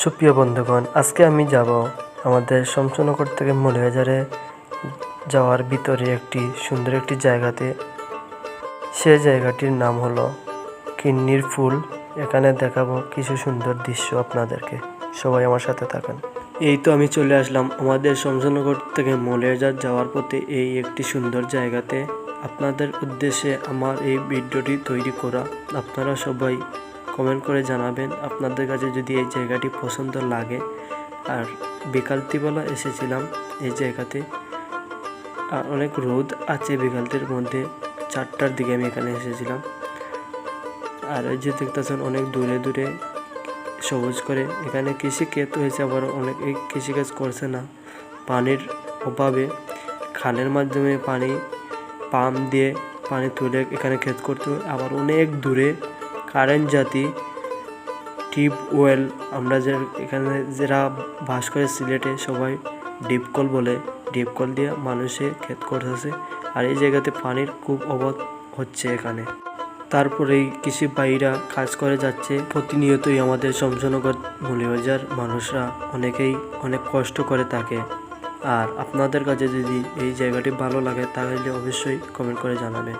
সুপ্রিয় বন্ধুগণ, আজকে আমি যাব আমাদের শমশনগর থেকে মৌলবাজারে যাওয়ার ভিতরে একটি সুন্দর একটি জায়গাতে। সে জায়গাটির নাম হলো কিন্নির ফুল। এখানে দেখাবো কিছু সুন্দর দৃশ্য আপনাদেরকে। সবাই আমার সাথে থাকেন। এই তো আমি চলে আসলাম আমাদের শমশনগর থেকে মৌলবাজার যাওয়ার পথে এই একটি সুন্দর জায়গাতে। আপনাদের উদ্দেশ্যে আমার এই ভিডিওটি তৈরি করা। আপনারা সবাই কমেন্ট করে জানাবেন। আপনাদের কাছে যদি এই জায়গাটি পছন্দ লাগে, আর বিকালতিবেলা এসেছিলাম এই জায়গাতে, আর অনেক রোদ আছে বিকালটির মধ্যে, চারটার দিকে আমি এখানে এসেছিলাম। আর এই যে দেখতেছেন, অনেক দূরে দূরে সবুজ করে, এখানে কৃষি ক্ষেত হয়েছে, আবার অনেক কৃষিকাজ করছে না। পানির অভাবে খালের মাধ্যমে পানি, পাম্প দিয়ে পানি তুলে এখানে ক্ষেত করতে আবার অনেক দূরে কারেন্ট জাতি টিউব ওয়েল, আমরা যে এখানে যারা বাস করে সিলেটে সবাই ডিপকল বলে ডিপকল দিয়ে মানুষে ক্ষেত করতেছে। আর এই জায়গাতে পানির খুব অভাব হচ্ছে এখানে। তারপরেই কৃষি ভাইরা কাজ করে যাচ্ছে। প্রতিনিয়তই আমাদের শমশনগর মৌলিবাজার মানুষরা অনেকেই অনেক কষ্ট করে থাকে। আর আপনাদের কাছে যদি এই জায়গাটি ভালো লাগে, তাহলে অবশ্যই কমেন্ট করে জানাবেন।